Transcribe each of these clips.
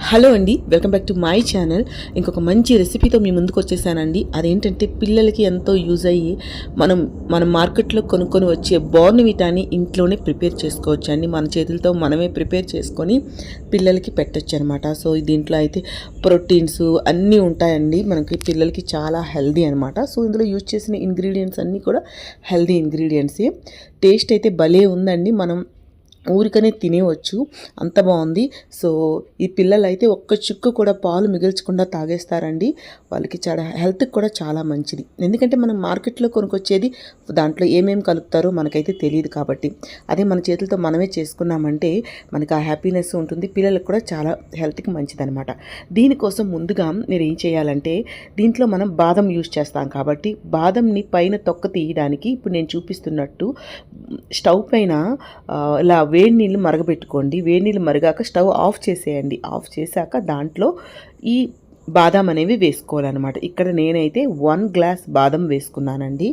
Hello అండి welcome back to my channel. ఇంకొక మంచి రెసిపీతో మీ ముందుకు వచ్చేసానండి. అదేంటంటే పిల్లలకి ఎంతో యూజ్ అయ్యి మనం మన మార్కెట్లో కొనుక్కొని వచ్చే బోర్న్విటాని ఇంట్లోనే ప్రిపేర్ చేసుకోవచ్చు అండి మన చేతులతో మనమే ప్రిపేర్ చేసుకొని పిల్లలకి పెట్టచ్చు అనమాట సో దీంట్లో అయితే ప్రోటీన్స్ అన్నీ ఉంటాయండి. మనకి పిల్లలకి చాలా హెల్దీ అనమాట. సో ఇందులో యూజ్ చేసిన ఇంగ్రీడియంట్స్ అన్నీ కూడా హెల్దీ ఇంగ్రీడియంట్సే. టేస్ట్ అయితే భలే ఉందండి. మనం ఊరికనే తినేవచ్చు అంత బాగుంది. సో ఈ పిల్లలు అయితే ఒక్క చుక్క కూడా పాలు మిగిల్చకుండా తాగేస్తారండి. వాళ్ళకి చాలా హెల్త్కి కూడా చాలా మంచిది. ఎందుకంటే మనం మార్కెట్లో కొనుక్కొచ్చేది దాంట్లో ఏమేమి కలుపుతారో మనకైతే తెలియదు కాబట్టి. అదే మన చేతులతో మనమే చేసుకున్నామంటే మనకి ఆ హ్యాపీనెస్ ఉంటుంది. పిల్లలకు కూడా చాలా హెల్త్కి మంచిదనమాట దీనికోసం ముందుగా మీరు ఏం చేయాలంటే దీంట్లో మనం బాదం యూజ్ చేస్తాం కాబట్టి బాదంని పైన తొక్క తీయడానికి ఇప్పుడు నేను చూపిస్తున్నట్టు స్టవ్ పైన ఇలా వేడి నీళ్ళు మరగబెట్టుకోండి. వేడి నీళ్ళు మరిగాక స్టవ్ ఆఫ్ చేసేయండి. ఆఫ్ చేశాక దాంట్లో ఈ బాదం అనేవి వేసుకోవాలన్నమాట. ఇక్కడ నేనైతే వన్ గ్లాస్ బాదం వేసుకున్నానండి.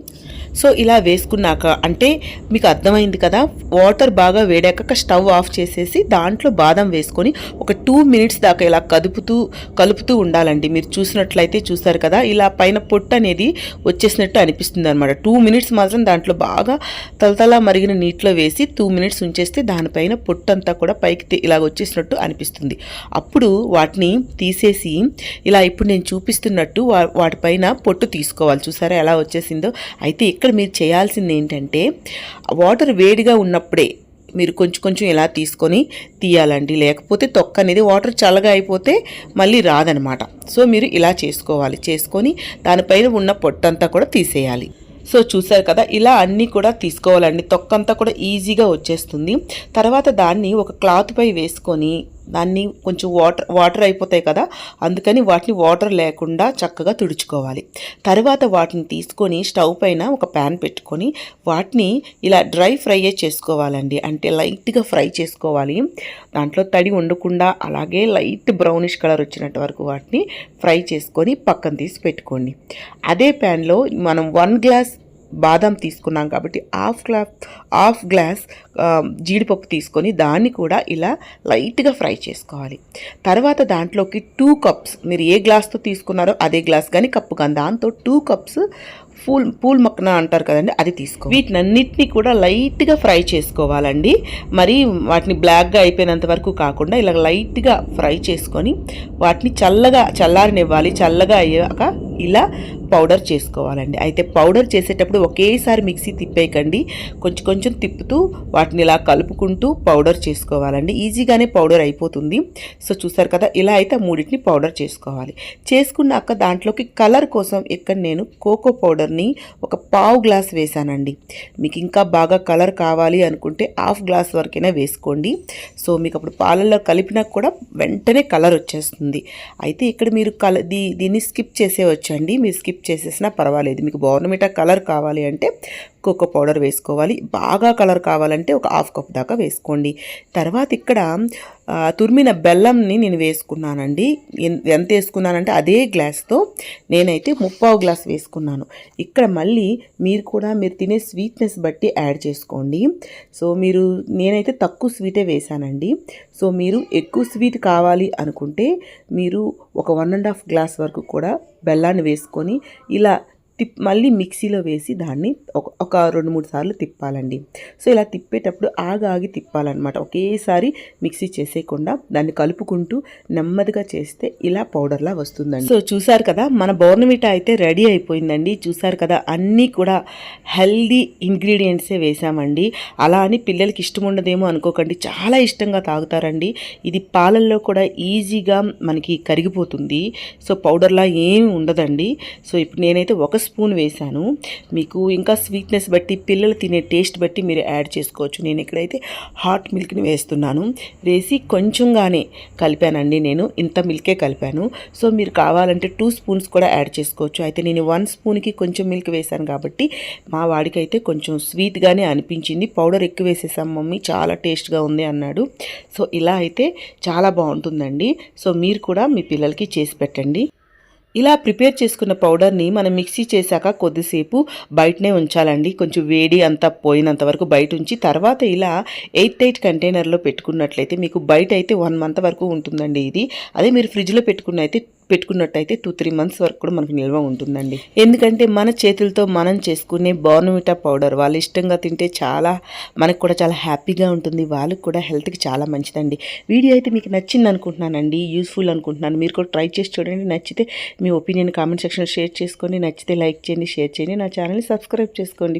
సో ఇలా వేసుకున్నాక అంటే మీకు అర్థమైంది కదా వాటర్ బాగా వేడాక స్టవ్ ఆఫ్ చేసేసి దాంట్లో బాదం వేసుకొని ఒక టూ మినిట్స్ దాకా ఇలా కదుపుతూ కలుపుతూ ఉండాలండి. మీరు చూసినట్లయితే చూసారు కదా ఇలా పైన పొట్టు అనేది వచ్చేసినట్టు అనిపిస్తుంది అనమాట టూ మినిట్స్ మాత్రం దాంట్లో బాగా తలతలా మరిగిన నీటిలో వేసి టూ మినిట్స్ ఉంచేస్తే దానిపైన పొట్టు అంతా కూడా పైకి ఇలా వచ్చేసినట్టు అనిపిస్తుంది. అప్పుడు వాటిని తీసేసి ఇలా ఇప్పుడు నేను చూపిస్తున్నట్టు వాటిపైన పొట్టు తీసుకోవాలి. చూసారా ఎలా వచ్చేసిందో? అయితే ఇక్కడ మీరు చేయాల్సింది ఏంటంటే వాటర్ వేడిగా ఉన్నప్పుడే మీరు కొంచెం కొంచెం ఇలా తీసుకొని తీయాలండి. లేకపోతే తొక్క అనేది వాటర్ చల్లగా అయిపోతే మళ్ళీ రాదనమాట. సో మీరు ఇలా చేసుకోవాలి. చేసుకొని దానిపైన ఉన్న పొట్టంతా కూడా తీసేయాలి. సో చూసారు కదా ఇలా అన్నీ కూడా తీసుకోవాలండి. తొక్కంతా కూడా ఈజీగా వచ్చేస్తుంది. తర్వాత దాన్ని ఒక క్లాత్ పై వేసుకొని దాన్ని కొంచెం వాటర్ వాటర్ అయిపోతాయి కదా అందుకని వాటిని వాటర్ లేకుండా చక్కగా తుడుచుకోవాలి. తర్వాత వాటిని తీసుకొని స్టవ్ పైన ఒక ప్యాన్ పెట్టుకొని వాటిని ఇలా డ్రై ఫ్రై చేసుకోవాలండి. అంటే లైట్గా ఫ్రై చేసుకోవాలి. దాంట్లో తడి ఉండకుండా అలాగే లైట్ బ్రౌనిష్ కలర్ వచ్చినట్టు వరకు వాటిని ఫ్రై చేసుకొని పక్కన తీసి పెట్టుకోండి. అదే ప్యాన్లో మనం వన్ గ్లాస్ బాదం తీసుకున్నాం కాబట్టి హాఫ్ గ్లాస్ హాఫ్ గ్లాస్ జీడిపప్పు తీసుకొని దాన్ని కూడా ఇలా లైట్గా ఫ్రై చేసుకోవాలి. తర్వాత దాంట్లోకి టూ కప్స్ మీరు ఏ గ్లాస్తో తీసుకున్నారో అదే గ్లాస్ కానీ కప్పు కానీ దాంతో two cups full full Makkana అంటారు కదండి అది తీసుకో వీటినన్నిటిని కూడా లైట్గా ఫ్రై చేసుకోవాలండి. మరి వాటిని బ్లాక్గా అయిపోయినంత వరకు కాకుండా ఇలా లైట్గా ఫ్రై చేసుకొని వాటిని చల్లగా చల్లారనివ్వాలి. చల్లగా అయ్యాక ఇలా పౌడర్ చేసుకోవాలండి. అయితే పౌడర్ చేసేటప్పుడు ఒకేసారి మిక్సీ తిప్పేయకండి. కొంచెం కొంచెం తిప్పుతూ వాటిని ఇలా కలుపుకుంటూ పౌడర్ చేసుకోవాలండి. ఈజీగానే పౌడర్ అయిపోతుంది. సో చూసారు కదా ఇలా అయితే మూడింటిని పౌడర్ చేసుకోవాలి. చేసుకున్నాక దాంట్లోకి కలర్ కోసం ఇక్కడ నేను కోకో పౌడర్ని ఒక పావు గ్లాస్ వేసానండి మీకు ఇంకా బాగా కలర్ కావాలి అనుకుంటే హాఫ్ గ్లాస్ వరకైనా వేసుకోండి. సో మీకు అప్పుడు పాలల్లో కలిపినా కూడా వెంటనే కలర్ వచ్చేస్తుంది. అయితే ఇక్కడ మీరు కల దీ దీన్ని స్కిప్ చేసేవచ్చండి మీరు స్కిప్ చేసేసినా పర్వాలేదు. మీకు బోర్నమిటా కలర్ కావాలి అంటే కోకో పౌడర్ వేసుకోవాలి. బాగా కలర్ కావాలంటే ఒక హాఫ్ కప్ దాకా వేసుకోండి. తర్వాత ఇక్కడ తురిమిన బెల్లంని నేను వేసుకున్నానండి. ఎంత వేసుకున్నానంటే అదే గ్లాస్తో నేనైతే ముప్పావు గ్లాస్ వేసుకున్నాను. ఇక్కడ మళ్ళీ మీరు కూడా మీరు తినే స్వీట్నెస్ బట్టి యాడ్ చేసుకోండి. సో మీరు నేనైతే తక్కువ స్వీటే వేసానండి సో మీరు ఎక్కువ స్వీట్ కావాలి అనుకుంటే మీరు ఒక వన్ అండ్ హాఫ్ గ్లాస్ వరకు కూడా బెల్లాన్ని వేసుకొని ఇలా తిప్ మళ్ళీ మిక్సీలో వేసి దాన్ని ఒక ఒక రెండు మూడు సార్లు తిప్పాలండి. సో ఇలా తిప్పేటప్పుడు ఆగి ఆగి తిప్పాలన్నమాట. ఒకేసారి మిక్సీ చేసేయకుండా దాన్ని కలుపుకుంటూ నెమ్మదిగా చేస్తే ఇలా పౌడర్లా వస్తుందండి. సో చూసారు కదా మన బోర్నమిటా అయితే రెడీ అయిపోయిందండి. చూసారు కదా అన్నీ కూడా హెల్దీ ఇంగ్రీడియంట్సే వేసామండి. అలా అని పిల్లలకి ఇష్టం ఉండదేమో అనుకోకండి. చాలా ఇష్టంగా తాగుతారండి. ఇది పాలల్లో కూడా ఈజీగా మనకి కరిగిపోతుంది. సో పౌడర్లా ఏమి ఉండదండి. సో ఇప్పుడు నేనైతే ఒక స్పూన్ వేశాను. మీకు ఇంకా స్వీట్నెస్ బట్టి పిల్లలు తినే టేస్ట్ బట్టి మీరు యాడ్ చేసుకోవచ్చు. నేను ఇక్కడైతే హాట్ మిల్క్ని వేస్తున్నాను. వేసి కొంచెంగానే కలిపానండి నేను. ఇంత మిల్కే కలిపాను. సో మీరు కావాలంటే టూ స్పూన్స్ కూడా యాడ్ చేసుకోవచ్చు. అయితే నేను వన్ స్పూన్కి కొంచెం మిల్క్ వేశాను కాబట్టి మా వాడికైతే కొంచెం స్వీట్గానే అనిపించింది. పౌడర్ ఎక్కువ వేసేసాం మమ్మీ. చాలా టేస్ట్గా ఉంది అన్నాడు. సో ఇలా అయితే చాలా బాగుంటుందండి. సో మీరు కూడా మీ పిల్లలకి చేసి పెట్టండి. ఇలా ప్రిపేర్ చేసుకున్న పౌడర్ని మనం మిక్సీ చేశాక కొద్దిసేపు బయటనే ఉంచాలండి. కొంచెం వేడి అంతా పోయినంత వరకు బయట ఉంచి తర్వాత ఇలా ఎయిట్ ఎయిట్ కంటైనర్లో పెట్టుకున్నట్లయితే మీకు బయట అయితే వన్ మంత్ వరకు ఉంటుందండి ఇది. అదే మీరు ఫ్రిడ్జ్లో పెట్టుకున్న అయితే పెట్టుకున్నట్టయితే టూ త్రీ మంత్స్ వరకు కూడా మనకు నిల్వ ఉంటుందండి. ఎందుకంటే మన చేతులతో మనం చేసుకునే బోర్నవిటా పౌడర్ వాళ్ళు ఇష్టంగా తింటే చాలా మనకు కూడా చాలా హ్యాపీగా ఉంటుంది. వాళ్ళకి కూడా హెల్త్కి చాలా మంచిదండి. వీడియో అయితే మీకు నచ్చింది అనుకుంటున్నానండి యూస్ఫుల్ అనుకుంటున్నాను. మీరు కూడా ట్రై చేసి చూడండి. నచ్చితే మీ ఒపీనియన్ కామెంట్ సెక్షన్లో షేర్ చేసుకోండి. నచ్చితే లైక్ చేయండి షేర్ చేయండి. నా ఛానల్ని సబ్స్క్రైబ్ చేసుకోండి.